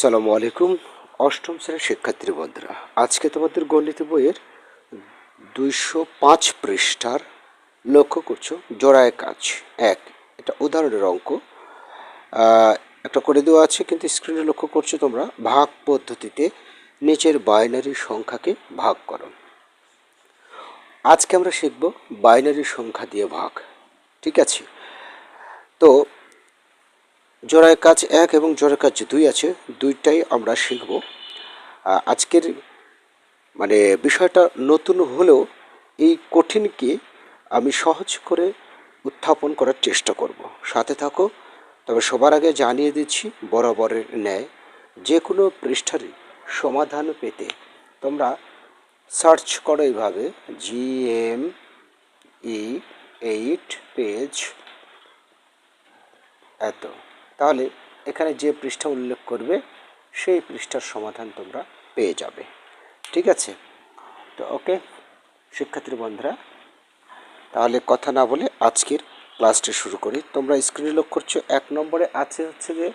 সালামু আলাইকুম, অষ্টম শ্রেণির শিক্ষার্থী বন্ধুরা। আজকে তোমাদের গণিত বইয়ের দুইশো পাঁচ পৃষ্ঠার লক্ষ্য করছ, জোড়ায় কাজ। এক, এটা উদাহরণের অঙ্ক। একটা করে দেওয়া আছে, কিন্তু স্ক্রিনে লক্ষ্য করছ তোমরা, ভাগ পদ্ধতিতে নিচের বাইনারি সংখ্যাকে ভাগ করো। আজকে আমরা শিখব বাইনারি সংখ্যা দিয়ে ভাগ। ঠিক আছে? তো জোড়ায় কাজ এক এবং জোড়ায় কাজ দুই আছে, দুইটাই আমরা শিখব। আজকের মানে বিষয়টা নতুন হলেও এই কঠিনকে আমি সহজ করে উত্থাপন করার চেষ্টা করব। সাথে থাকো, তবে সবার আগে জানিয়ে দিচ্ছি, বরাবরের ন্যায় যে কোনো পৃষ্ঠারই সমাধান পেতে তোমরা সার্চ করো এইভাবে, G M E eight page, এত। তাহলে এখানে যে পৃষ্ঠা উল্লেখ করবে, সেই পৃষ্ঠার সমাধান তোমরা পেয়ে যাবে। ঠিক আছে? তো ওকে, শিক্ষার্থী বন্ধুরা, তাহলে কথা না বলে আজকের ক্লাসটি শুরু করি। তোমরা স্ক্রিনে লক্ষ্য করছ, এক নম্বরে আছে হচ্ছে যে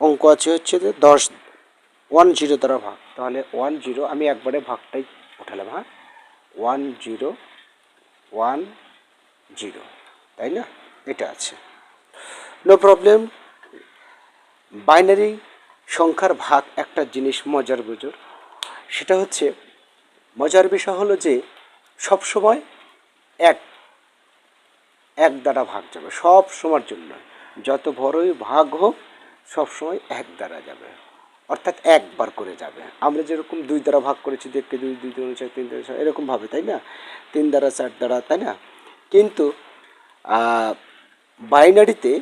অঙ্ক আছে হচ্ছে যে দশ ওয়ান জিরো দ্বারা ভাগ। তাহলে ওয়ান জিরো আমি একবারে ভাগটাই উঠালাম হ্যাঁ? ওয়ান জিরো ওয়ান জিরো তাই না? এটা আছে। নো প্রবলেম বাইনারি সংখ্যার ভাগ একটা জিনিস মজার বুজুর সেটা হচ্ছে, মজার বিষয় হলো যে সব সময় এক এক দ্বারা ভাগ যাবে সব সময়ের জন্য। যত বড়ই ভাগ হোক সব সময় এক দ্বারা যাবে। অর্থাৎ একবার করে যাবে। আমরা যেরকম দুই দ্বারা ভাগ করেছি, দেখতে দুই দুই দুই, চার, তিন দ্বারা চার এরকম ভাবে তাই না? তিন দ্বারা চার দ্বারা, তাই না? কিন্তু বাইনারিতে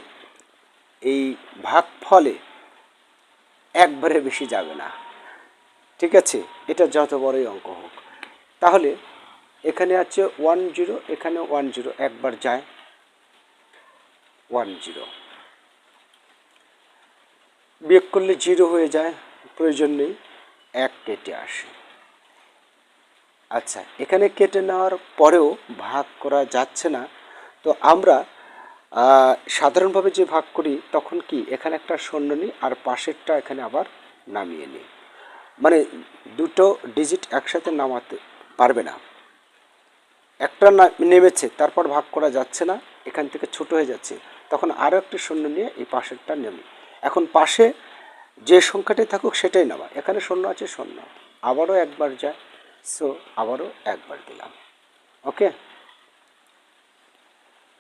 এই ভাগ ফলে একবারে বেশি যাবে না। ঠিক আছে? এটা যত বড়ই অঙ্ক হোক। তাহলে এখানে আছে ওয়ান জিরো, এখানে ওয়ান জিরো, একবার যায়। One zero. বিয়োগ করলে জিরো হয়ে যায়, প্রয়োজন নেই। এক কেটে আসে। আচ্ছা এখানে কেটে নেওয়ার পরেও ভাগ করা যাচ্ছে না। তো আমরা সাধারণভাবে যে ভাগ করি, তখন কি এখানে একটা শূন্য নিই আর পাশেরটা এখানে আবার নামিয়ে নিই। মানে দুটো ডিজিট একসাথে নামাতে পারবে না। একটা নেমেছে, তারপর ভাগ করা যাচ্ছে না, এখান থেকে ছোট হয়ে যাচ্ছে, তখন আরও একটি শূন্য নিয়ে এই পাশেরটা নেমে এখন পাশে যে সংখ্যাটি থাকুক, সেটাই নেওয়া। এখানে শূন্য আছে, শূন্য। আবারও একবার যায় সো আবারও একবার দিলাম। ওকে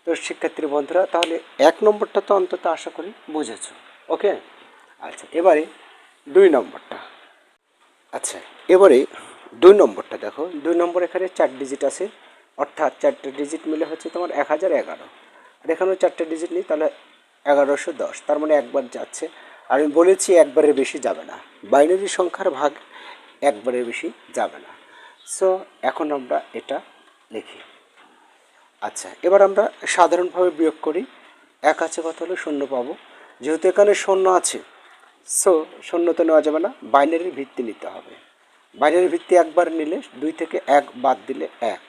তো শিক্ষার্থী বন্ধুরা, তাহলে এক নম্বরটা তো অন্তত আশা করি বুঝেছ। ওকে? আচ্ছা এবারে দুই নম্বরটা। আচ্ছা এবারে দুই নম্বরটা দেখো। দুই নম্বর এখানে চার ডিজিট আছে, অর্থাৎ চারটে ডিজিট মিলে হচ্ছে তোমার এক হাজার এগারো। আর এখানেও চারটে ডিজিট নিই, তাহলে এগারোশো দশ। তার মানে একবার যাচ্ছে। আর আমি বলেছি একবারের বেশি যাবে না। বাইনারি সংখ্যার ভাগ একবারের বেশি যাবে না। সো এখন আমরা এটা লিখি। আচ্ছা এবার আমরা সাধারণভাবে বিয়োগ করি। এক আছে কত হলে? শূন্য পাবো। যেহেতু এখানে শূন্য আছে সো শূন্য তো নেওয়া যাবে না। বাইনারির ভিত্তি নিতে হবে। বাইনারির ভিত্তি একবার নিলে দুই থেকে এক বাদ দিলে এক।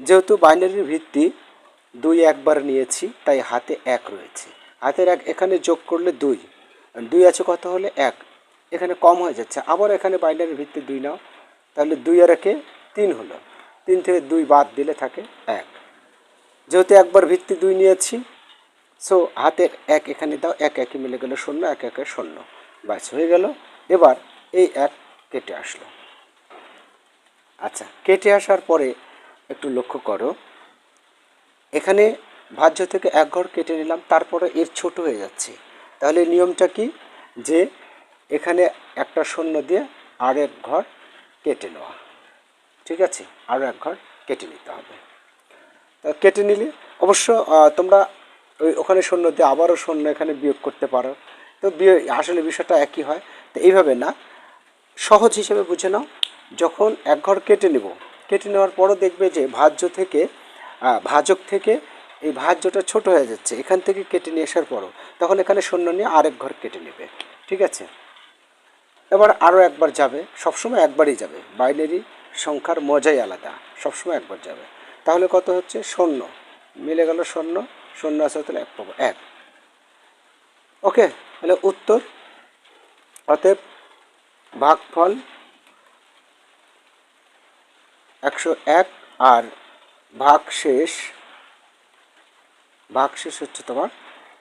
যেহেতু বাইনারির ভিত্তি দুই একবার নিয়েছি, তাই হাতে এক রয়েছে। হাতের এক এখানে যোগ করলে দুই। দুই আছে কত হলে? এক। এখানে কম হয়ে যাচ্ছে। আবার এখানে বাইনারির ভিত্তি দুই নাও, তাহলে দুই আর একে তিন হলো। তিন থেকে দুই বাদ দিলে থাকে এক। যেহেতু একবার ভিত্তি দুই নিয়েছি সো হাতের এক এখানে দাও, এক একে মিলে গেল শূন্য, এক একে শূন্য। ব্যাস, হয়ে গেল। এবার এই এক কেটে আসলো। আচ্ছা কেটে আসার পরে একটু লক্ষ্য করো। এখানে ভাজ্য থেকে এক ঘর কেটে নিলাম, তারপরে এর ছোট হয়ে যাচ্ছে। তাহলে নিয়মটা কি? যে এখানে একটা শূন্য দিয়ে আর এক ঘর কেটে নেওয়া। ঠিক আছে? আরও এক ঘর কেটে নিতে হবে। কেটে নিলে। অবশ্য তোমরা ওই ওখানে শূন্য দিয়ে আবারও শূন্য এখানে বিয়োগ করতে পারো। তো বিয়োগ আসলে বিষয়টা একই হয়। তো এইভাবে না, সহজ হিসেবে বুঝে নাও, যখন এক ঘর কেটে নেব, কেটে নেওয়ার পরও দেখবে যে ভাজ্য থেকে ভাজক থেকে এই ভাজ্যটা ছোট হয়ে যাচ্ছে, এখান থেকে কেটে নিয়ে আসার পরও। তখন এখানে শূন্য নিয়ে আরেক ঘর কেটে নেবে। ঠিক আছে? এবার আরও একবার যাবে। সবসময় একবারই যাবে। বাইনারি সংখ্যার মজাই আলাদা। সবসময় একবার যাবে। তাহলে কত হচ্ছে? শূন্য। মিলে গেল শূন্য। শূন্য আছে তাহলে এক পাবো, এক। ওকে, তাহলে উত্তর। অতএব ভাগফল একশো এক আর ভাগশেষ ভাগশেষ হচ্ছে তোমার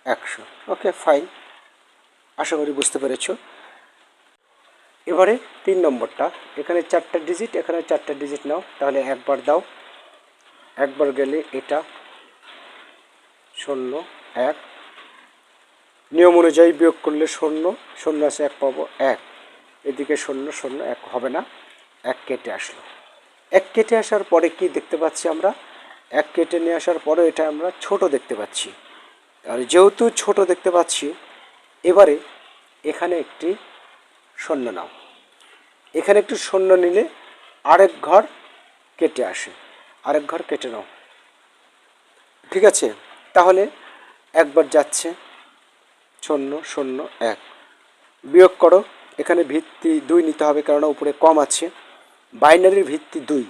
একশো। ওকে, ফাইন। আশা করি বুঝতে পেরেছ। এবারে তিন নম্বরটা। এখানে চারটা ডিজিট এখানে চারটা ডিজিট নাও। তাহলে একবার দাও। একবার গেলে এটা শূন্য, এক। নিয়ম অনুযায়ী বিয়োগ করলে শূন্য শূন্য আছে এক পাবো, এক। এদিকে শূন্য শূন্য, এক হবে না। এক কেটে আসলো। এক কেটে আসার পরে কি দেখতে পাচ্ছি আমরা? এক কেটে নিয়ে আসার পরে এটা আমরা ছোট দেখতে পাচ্ছি। আর যেহেতু ছোট দেখতে পাচ্ছি, এবারে এখানে একটি শূন্য নাও। এখানে একটু শূন্য নিলে আরেক ঘর কেটে আসে। আরেক ঘর কেটে নাও। ঠিক আছে? তাহলে একবার যাচ্ছে। শূন্য শূন্য, এক। বিয়োগ করো। এখানে ভিত্তি দুই নিতে হবে কেননা উপরে কম আছে। বাইনারির ভিত্তি দুই।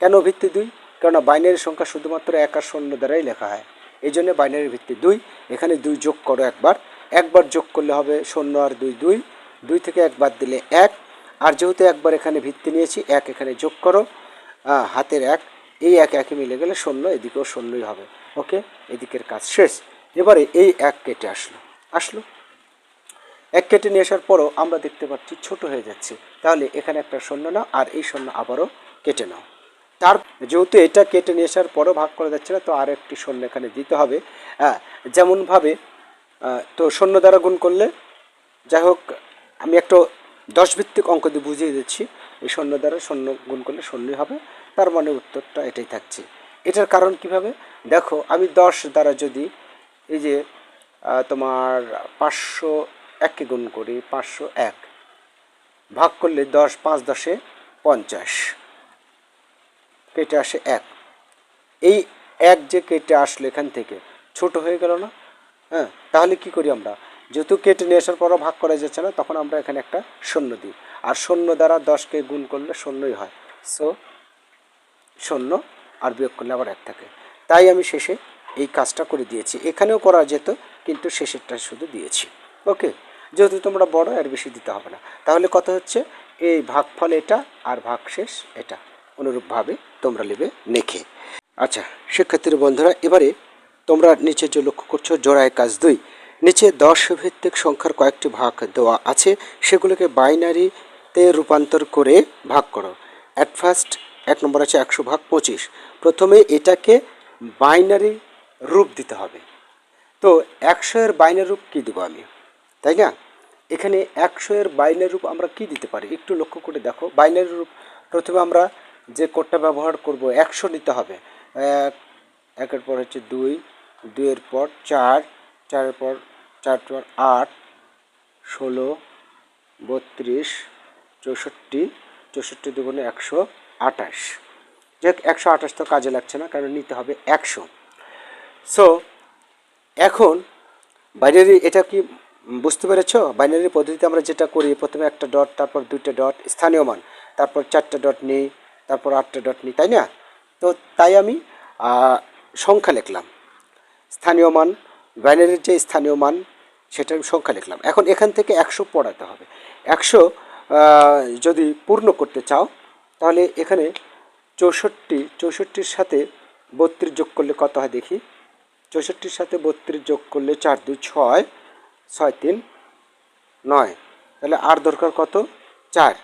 কেন ভিত্তি দুই? কেননা বাইনারির সংখ্যা শুধুমাত্র এক আর শূন্য দ্বারাই লেখা হয়। এই জন্য বাইনারির ভিত্তি দুই। এখানে দুই যোগ করো একবার। একবার যোগ করলে হবে শূন্য আর দুই দুই। দুই থেকে একবার দিলে এক। আর যেহেতু একবার এখানে ভিত্তি নিয়েছি, এক এখানে যোগ করো। হাতের এক। এই এক একে মিলে গেলে শূন্য, এদিকেও শূন্যই হবে। ওকে? এদিকের কাজ শেষ। এবারে এই এক কেটে আসলো। আসলো। এক কেটে নিয়ে আসার পরও আমরা দেখতে পাচ্ছি ছোট হয়ে যাচ্ছে। তাহলে এখানে একটা শূন্য নাও আর এই শূন্য আবারও কেটে নাও। তার যেহেতু এটা কেটে নিয়ে আসার পরও ভাগ করা যাচ্ছে না, তো আর একটি শূন্য এখানে দিতে হবে। হ্যাঁ যেমনভাবে তো শূন্য দ্বারা গুণ করলে, যাই হোক, আমি একটা দশ ভিত্তিক অঙ্ক দিয়ে বুঝিয়ে দিচ্ছি। এই শূন্য দ্বারা শূন্য গুণ করলে শূন্যই হবে। তার মানে উত্তরটা এটাই থাকছে। এটার কারণ কীভাবে? দেখো, আমি দশ দ্বারা যদি এই যে তোমার পাঁচশো এককে গুণ করি, পাঁচশো এক, ভাগ করলে দশ, পাঁচ দশে পঞ্চাশ, কেটে আসে এক। এই এক যে কেটে আসলো এখান থেকে, ছোট হয়ে গেল না? হ্যাঁ তাহলে কি করি আমরা? যেহেতু কেটে নিয়ে আসার পরও ভাগ করা যাচ্ছে না, তখন আমরা এখানে একটা শূন্য দিই। আর শূন্য দ্বারা দশকে গুণ করলে শূন্যই হয়। সো শূন্য আর বিয়োগ করলে আবার এক থাকে। তাই আমি শেষে এই কাজটা করে দিয়েছি। এখানেও করা যেত, কিন্তু শেষেরটা শুধু দিয়েছি। ওকে? যেহেতু তোমরা বড় আর বেশি দিতে হবে না। তাহলে কত হচ্ছে, এই ভাগফল এটা আর ভাগশেষ এটা। অনুরূপভাবে তোমরা নেবে নেখে। আচ্ছা শিক্ষার্থীর বন্ধুরা, এবারে তোমরা নিচে যে লক্ষ্য করছ, জোড়ায় কাজ দুই। নিচে দশ ভিত্তিক সংখ্যার কয়েকটি ভাগ দেওয়া আছে। সেগুলোকে বাইনারিতে রূপান্তর করে ভাগ করো। অ্যাট ফার্স্ট এক নম্বর আছে একশো ভাগ পঁচিশ। প্রথমে এটাকে বাইনারি রূপ দিতে হবে। তো একশো এর বাইনারি রূপ কী দেবো আমি? তাই না? এখানে একশো এর বাইনারি রূপ আমরা কি দিতে পারি? একটু লক্ষ্য করে দেখো। বাইনারি রূপ প্রথমে আমরা যে কোডটা ব্যবহার করব, একশো নিতে হবে। এক, একের পর হচ্ছে দুই, দুইয়ের পর চার, চারের পর চার পর আট, ষোলো, বত্রিশ, চৌষট্টি চৌষট্টি দুগুণে একশো। আঠাশ। যাক একশো আঠাশ তো কাজে লাগছে না, কারণ নিতে হবে একশো। সো এখন বাইনারি এটা কি বুঝতে পেরেছ? বাইনারি পদ্ধতিতে আমরা যেটা করি, প্রথমে একটা ডট তারপর দুইটা ডট স্থানীয় মান, তারপর চারটা ডট নিই, তারপর আটটা ডট নিই, তাই না? তো তাই আমি সংখ্যা লিখলাম। স্থানীয় মান বাইনারির যে স্থানীয় মান, সেটার সংখ্যা লিখলাম। এখন এখান থেকে একশো পড়াতে হবে। একশো যদি পূর্ণ করতে চাও তাহলে এখানে চৌষট্টি, চৌষট্টির সাথে বত্রিশ যোগ করলে কত হয় দেখি? চৌষট্টির সাথে বত্রিশ যোগ করলে চার, দুই, ছয় ছয়, তিন, নয়। তাহলে আর দরকার কত? চার।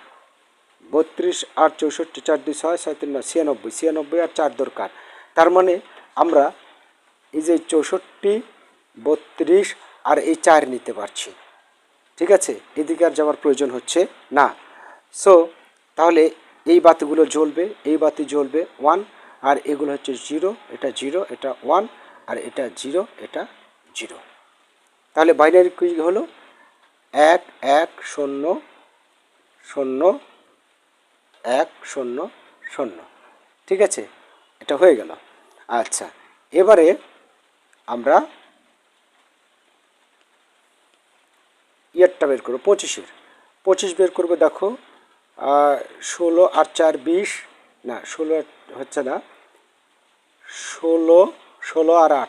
বত্রিশ আর চৌষট্টি, চার, দুই, ছয় ছয়, তিন, নয়, ছিয়ানব্বই। ছিয়ানব্বই আর চার দরকার। তার মানে আমরা এই যে চৌষট্টি, বত্রিশ আর এই চার নিতে পারছি। ঠিক আছে? এদিকে আর যাওয়ার প্রয়োজন হচ্ছে না। সো তাহলে এই বাতিগুলো জ্বলবে, এই বাতি জ্বলবে ওয়ান আর এগুলো হচ্ছে জিরো এটা জিরো এটা ওয়ান আর এটা জিরো এটা জিরো তাহলে বাইনারি কি হলো এক এক, শূন্য শূন্য, এক, শূন্য শূন্য। ঠিক আছে? এটা হয়ে গেল। আচ্ছা এবারে আমরা ইয়ারটা বের করব, পঁচিশের। পঁচিশ বের করব, দেখো ষোলো আর চার বিশ, না, ষোলো হচ্ছে না, ষোলো ষোলো আর আট,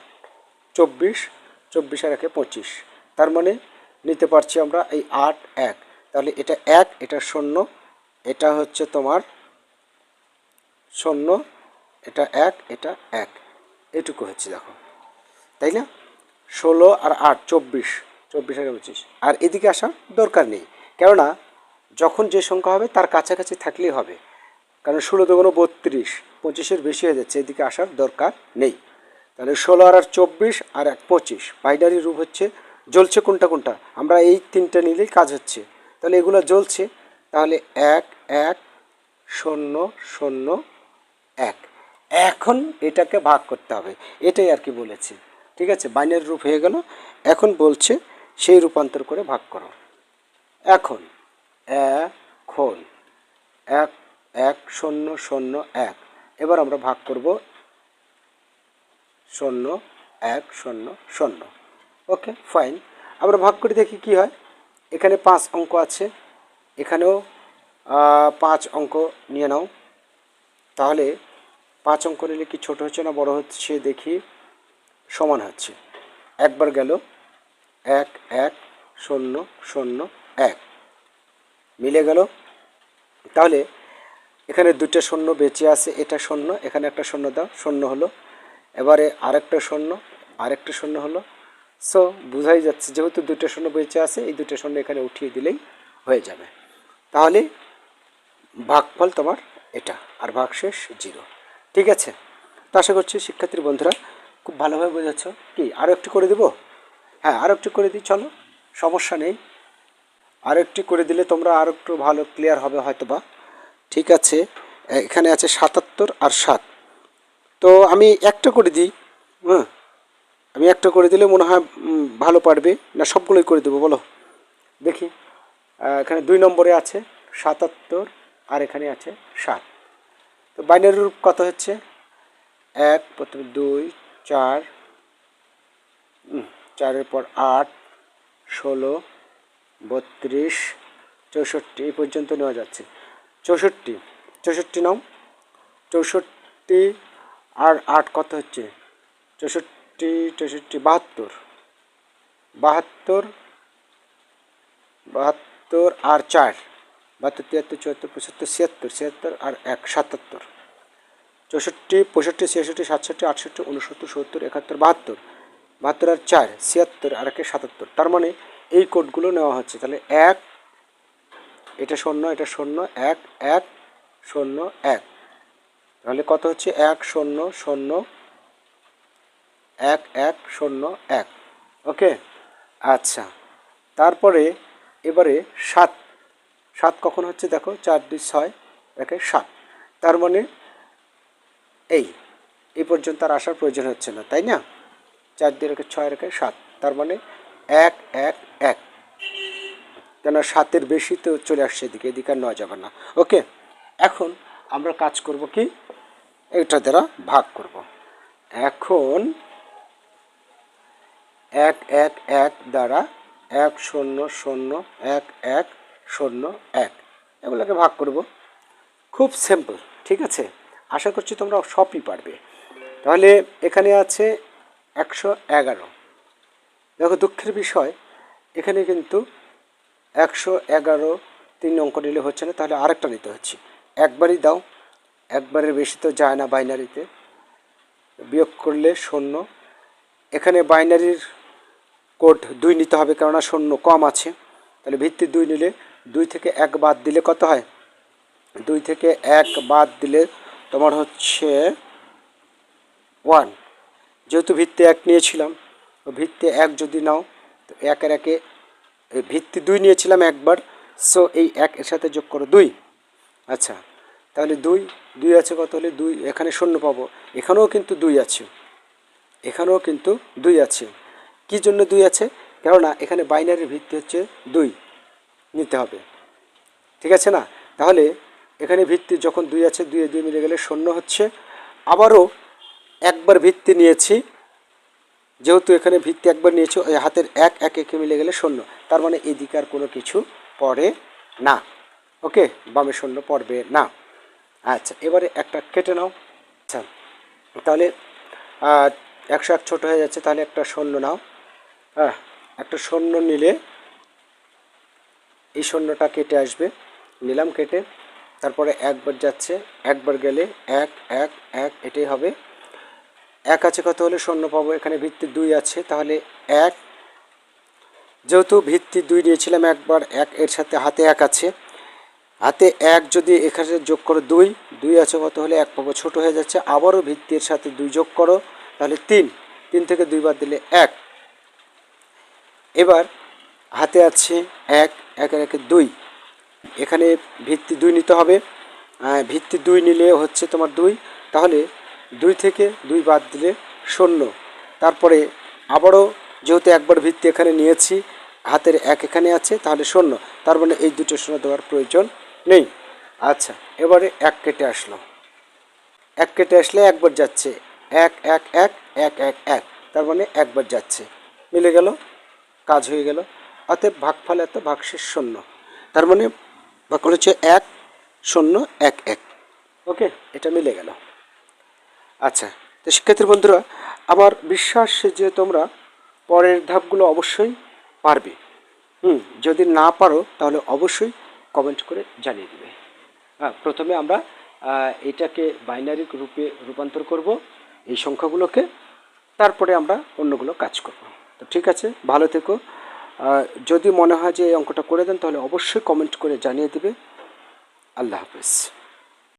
চব্বিশ চব্বিশ আর একে পঁচিশ। তার মানে নিতে পারছি আমরা এই আট, এক। তাহলে এটা এক, এটা শূন্য, এটা হচ্ছে তোমার শূন্য, এটা এক এটা এক। এটুকু হচ্ছে দেখো। তাই না? ষোলো আর আট, চব্বিশ চব্বিশ আর পঁচিশ। আর এদিকে আসার দরকার নেই। কেননা যখন যে সংখ্যা হবে, তার কাছাকাছি থাকলেই হবে। কারণ ষোলো কোনো বত্রিশ, পঁচিশের বেশি হয়ে যাচ্ছে, এদিকে আসার দরকার নেই। তাহলে ষোলো আর আর চব্বিশ আর এক পঁচিশ, বাইনারি রূপ হচ্ছে, জ্বলছে কোনটা কোনটা? আমরা এই তিনটা নিলেই কাজ হচ্ছে। তাহলে এগুলো জ্বলছে, তাহলে এক এক, শূন্য শূন্য, এক। এখন এটাকে ভাগ করতে হবে, এটাই আর কি বলেছে। ঠিক আছে, বাইনারি রূপ হয়ে গেল, এখন বলছে সেই রূপান্তর করে ভাগ করো। এখন এখন এক এক শূন্য শূন্য এক এবার আমরা ভাগ করব শূন্য এক শূন্য শূন্য ওকে, ফাইন। আমরা ভাগ করে দেখি কি হয়। এখানে পাঁচ অঙ্ক আছে। এখানেও পাঁচ অঙ্ক নিয়ে নাও। তাহলে পাঁচ অঙ্ক নিলে কি ছোট হচ্ছে না বড় হচ্ছে দেখি। সমান হচ্ছে। একবার গেল। এক এক শূন্য শূন্য এক মিলে গেল। তাহলে এখানে দুটো শূন্য বেঁচে আছে, এটা শূন্য, এখানে একটা শূন্য দাও, শূন্য হলো। এবারে আরেকটা শূন্য আরেকটা শূন্য হলো। সো বোঝাই যাচ্ছে, যেহেতু দুটো শূন্য বেঁচে আছে, এই দুটো শূন্য এখানে উঠিয়ে দিলেই হয়ে যাবে। তাহলে ভাগফল তোমার এটা, আর ভাগশেষ জিরো। ঠিক আছে? তো আশা করছি শিক্ষার্থীর বন্ধুরা খুব ভালোভাবে বোঝাচ্ছ কি আরও একটু করে দেবো? হ্যাঁ আরও একটু করে দিই, চলো। সমস্যা নেই। আর একটু করে দিলে তোমরা আর একটু ভালো ক্লিয়ার হবে হয়তো বা ঠিক আছে, এখানে আছে সাতাত্তর আর সাত। তো আমি একটা করে দিই হ্যাঁ? আমি একটা করে দিলে মনে হয় ভালো পারবে। না, সবগুলোই করে দেবো, বলো। দেখি এখানে দুই নম্বরে আছে সাতাত্তর আর এখানে আছে সাত। তো বাইনারি রূপ কত হচ্ছে? এক, প্রথমে দুই, চার চারের পর আট, ষোলো বত্রিশ, চৌষট্টি, এই পর্যন্ত নেওয়া যাচ্ছে। চৌষট্টি চৌষট্টি নাম চৌষট্টি আর আট কত হচ্ছে? চৌষট্টি চৌষট্টি, বাহাত্তর। বাহাত্তর বাহাত্তর আর চার। বাহাত্তর, তিয়াত্তর, চুয়াত্তর, পঁচাত্তর, ছিয়াত্তর ছিয়াত্তর আর এক, সাতাত্তর। চৌষট্টি, পঁয়ষট্টি, ছিয়াষট্টি, সাতষট্টি, আটষট্টি, উনসত্তর, সত্তর, একাত্তর, বাহাত্তর। বাহাত্তর আর চার, ছিয়াত্তর আর একে সাতাত্তর। তার মানে এই কোডগুলো নেওয়া হচ্ছে। তাহলে এক, এটা শূন্য এটা শূন্য, এক এক, শূন্য, এক। তাহলে কত হচ্ছে? এক, শূন্য শূন্য, এক এক, শূন্য, এক। ওকে? আচ্ছা। তারপরে এবারে সাত। সাত কখন হচ্ছে দেখো? চার, দুই, ছয়, একে সাত। তার মানে এই এই পর্যন্ত আর আসার প্রয়োজন হচ্ছে না, তাই না? চার দিয়ে রেখে ছয় রেখে সাত। তার মানে এক এক এক। কেন সাতের বেশি তো চলে আসছে এদিকে এদিকে আর নেওয়া যাবে না। ওকে, এখন আমরা কাজ করব কি? এটা দ্বারা ভাগ করব। এখন এক এক এক দ্বারা এক, শূন্য শূন্য, এক এক, শূন্য, এক। এগুলোকে ভাগ করব। খুব সিম্পল, ঠিক আছে? আশা করছি তোমরা সবই পারবে। তাহলে এখানে আছে একশো এগারো। দেখো, দুঃখের বিষয়, এখানে কিন্তু একশো এগারো তিন অঙ্ক নিলে হচ্ছে না, তাহলে আরেকটা নিতে হচ্ছে। একবারই দাও, একবারের বেশি তো যায় না বাইনারিতে। বিয়োগ করলে শূন্য। এখানে বাইনারির কোড দুই নিতে হবে, কেননা শূন্য কম আছে। তাহলে ভিত্তি দুই নিলে দুই থেকে এক বাদ দিলে কত হয়? দুই থেকে এক বাদ দিলে তোমার হচ্ছে ওয়ান। যেহেতু ভিত্তি এক নিয়েছিলাম ভিত্তি এক যদি নাও, তো একের একে ভিত্তি দুই নিয়েছিলাম একবার, সো এই এক এর সাথে যোগ করো দুই। আচ্ছা তাহলে দুই দুই আছে কত হলে দুই? এখানে শূন্য পাবো। এখানেও কিন্তু দুই আছে। এখানেও কিন্তু দুই আছে। কি জন্য দুই আছে? কেননা এখানে বাইনারির ভিত্তি হচ্ছে দুই নিতে হবে। ঠিক আছে না? তাহলে এখানে ভিত্তি যখন দুই আছে দুই দুই মিলে গেলে শূন্য হচ্ছে। আবারও একবার ভিত্তি নিয়েছি। যেহেতু এখানে ভিত্তি একবার নিয়েছি ওই হাতের এক এক একে মিলে গেলে শূন্য। তার মানে এদিকে আর কোনো কিছু পড়ে না। ওকে? বামে শূন্য পড়বে না। আচ্ছা এবারে একটা কেটে নাও। আচ্ছা তাহলে একশো এক ছোটো হয়ে যাচ্ছে, তাহলে একটা শূন্য নাও। হ্যাঁ একটা শূন্য নিলে এই শূন্যটা কেটে আসবে। নিলাম কেটে, তারপরে একবার যাচ্ছে, একবার গেলে এক এক এক, এটাই হবে। এক আছে কত হলে শূন্য পাবো? এখানে ভিত্তি দুই আছে, তাহলে এক। যেহেতু ভিত্তি দুই নিয়েছিলাম, একবার এক, এর সাথে হাতে এক আছে। হাতে এক যদি এখানে যোগ করো দুই দুই আছে কত হলে এক পাবো? ছোটো হয়ে যাচ্ছে, আবারও ভিত্তির সাথে দুই যোগ করো, তাহলে তিন। তিন থেকে দুই বাদ দিলে এক। এবার হাতে আছে এক একের একে দুই। এখানে ভিত্তি দুই নিতে হবে। ভিত্তি দুই নিলে হচ্ছে তোমার দুই। তাহলে দুই থেকে দুই বাদ দিলে শূন্য। তারপরে আবারও যেহেতু একবার ভিত্তি এখানে নিয়েছি, হাতের এক এখানে আছে, তাহলে শূন্য। তার মানে এই দুটো শূন্য দেওয়ার প্রয়োজন নেই। আচ্ছা এবারে এক কেটে আসলো এক কেটে আসলে একবার যাচ্ছে। এক এক এক এক এক এক। তার মানে একবার যাচ্ছে। মিলে গেল, কাজ হয়ে গেল। অতএব ভাগফল এত, ভাগশেষ শূন্য। তার মানে ভাগফল হচ্ছে এক, শূন্য, এক এক। ওকে, এটা মিলে গেল। আচ্ছা তো শিক্ষার্থী বন্ধুরা, আমার বিশ্বাস যে তোমরা পরের ধাপগুলো অবশ্যই পারবে। হুম, যদি না পারো তাহলে অবশ্যই কমেন্ট করে জানিয়ে দিবে। হ্যাঁ প্রথমে আমরা এটাকে বাইনারি রূপে রূপান্তর করব, এই সংখ্যাগুলোকে। তারপরে আমরা অন্যগুলো কাজ করব। তো ঠিক আছে, ভালো থেকো। যদি মনে হয় যে এই অঙ্কটা করে দেন তাহলে অবশ্যই কমেন্ট করে জানিয়ে দেবে। আল্লাহ হাফেজ।